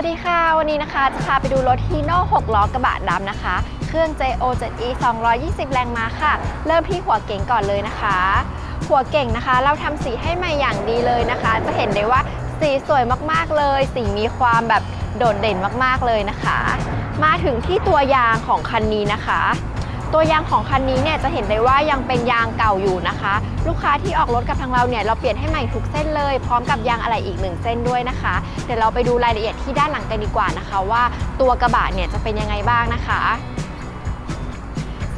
วัสดีค่ะ วันนี้นะคะจะพาไปดูรถฮีโน่6ล้อกระบะดำนะคะ เครื่อง JO 7E 220 แรงม้าค่ะ เริ่มที่หัวเก่งก่อนเลยนะคะ หัวเก่งนะคะ เราทำสีให้ใหม่อย่างดีเลยนะคะ จะเห็นได้ว่าสีสวยมากๆเลย สีมีความแบบโดดเด่นมากๆเลยนะคะ มาถึงที่ตัวยางของคันนี้นะคะ ตัวยางของคันนี้เนี่ยจะเห็นได้ว่ายังเป็นยางเก่าอยู่นะคะ ลูกค้าที่ออกรถกับทางเราเนี่ยเราเปลี่ยนให้ใหม่ทุกเส้นเลย พร้อมกับยางอะไรอีกหนึ่งเส้นด้วยนะคะ เดี๋ยวเราไปดูรายละเอียดที่ด้านหลังกันดีกว่านะคะ ว่าตัวกระบะเนี่ยจะเป็นยังไงบ้างนะคะ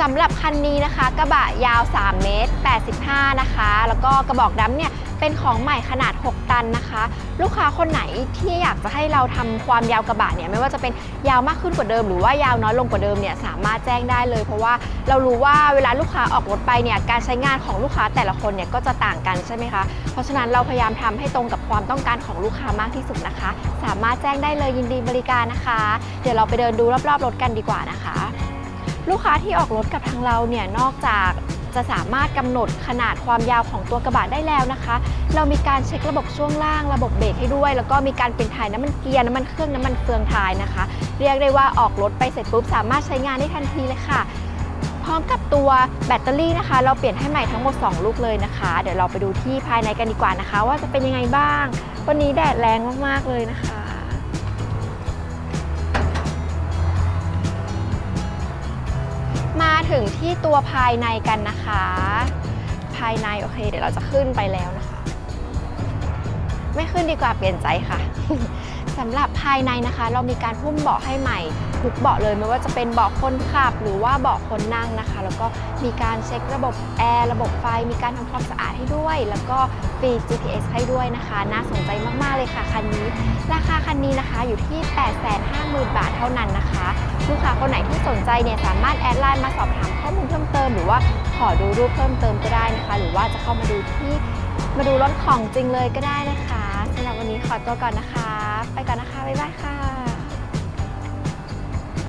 สำหรับคันนี้นะคะ กระบะยาว 3 เมตร 85 นะคะ แล้วก็กระบอกดำเนี่ยเป็นของใหม่ขนาด 6 ตันนะคะ ลูกค้าคนไหนที่อยากจะให้เราทำความยาวกระบะเนี่ยไม่ว่าจะเป็นยาวมากขึ้นกว่าเดิม หรือว่ายาวน้อยลงกว่าเดิมเนี่ยสามารถแจ้งได้เลย เพราะว่าเรารู้ว่าเวลาลูกค้าออกรถไปเนี่ยการใช้งานของลูกค้าแต่ละคนเนี่ยก็จะต่างกันใช่ไหมคะ เพราะฉะนั้นเราพยายามทำให้ตรงกับความต้องการของลูกค้ามากที่สุดนะคะ สามารถแจ้งได้เลยยินดีบริการนะคะ เดี๋ยวเราไปเดินดูรอบๆรถกันดีกว่านะคะ ลูกค้าที่ออกรถกับทางเราเนี่ยนอกจากจะสามารถกำหนดขนาดความยาวของตัวกระบะได้แล้วนะคะ เรามีการเช็คระบบช่วงล่าง ระบบเบรกให้ด้วย แล้วก็มีการเป็นถ่ายน้ำมันเกียร์น้ำมันเครื่องน้ำมันเฟืองท้ายนะคะ เรียกได้ว่าออกรถไปเสร็จปุ๊บสามารถใช้งานได้ทันทีเลยค่ะ พร้อมกับตัวแบตเตอรี่นะคะ เราเปลี่ยนให้ใหม่ทั้งหมด 2 ลูกเลยนะคะ เดี๋ยวเราไปดูที่ภายในกันดีกว่านะคะ ว่าจะเป็นยังไงบ้าง วันนี้แดดแรงมากๆเลยนะคะ ถึงที่ตัวภายในกันนะคะ ภายในโอเค เดี๋ยวเราจะขึ้นไปแล้วนะคะ ไม่ขึ้นดีกว่าเปลี่ยนใจค่ะสำหรับภายในนะคะ เรามีการหุ้มเบาะให้ใหม่ทุกเบาะเลยไม่ว่าจะเป็นเบาะคนขับ หรือว่าเบาะคนนั่งนะคะ แล้วก็มีการเช็คระบบแอร์ระบบไฟมีการทำความสะอาดให้ด้วย แล้วก็ฟรี GPS ให้ด้วยนะคะ น่าสนใจมากๆเลยค่ะคันนี้ ราคาคันนี้นะคะอยู่ที่ 850,000 บาทเท่านั้นนะคะ ลูกค้าคนไหนที่สนใจเนี่ยสามารถแอดไลน์มาสอบถาม มูลเพิ่มเติม หรือว่าขอดูรูปเพิ่มเติมก็ได้นะคะ หรือว่าจะเข้ามาดูที่มาดูรถของจริงเลยก็ได้นะคะสำหรับวันนี้ขอตัวก่อนนะคะ ไปก่อนนะคะบ๊ายบายค่ะ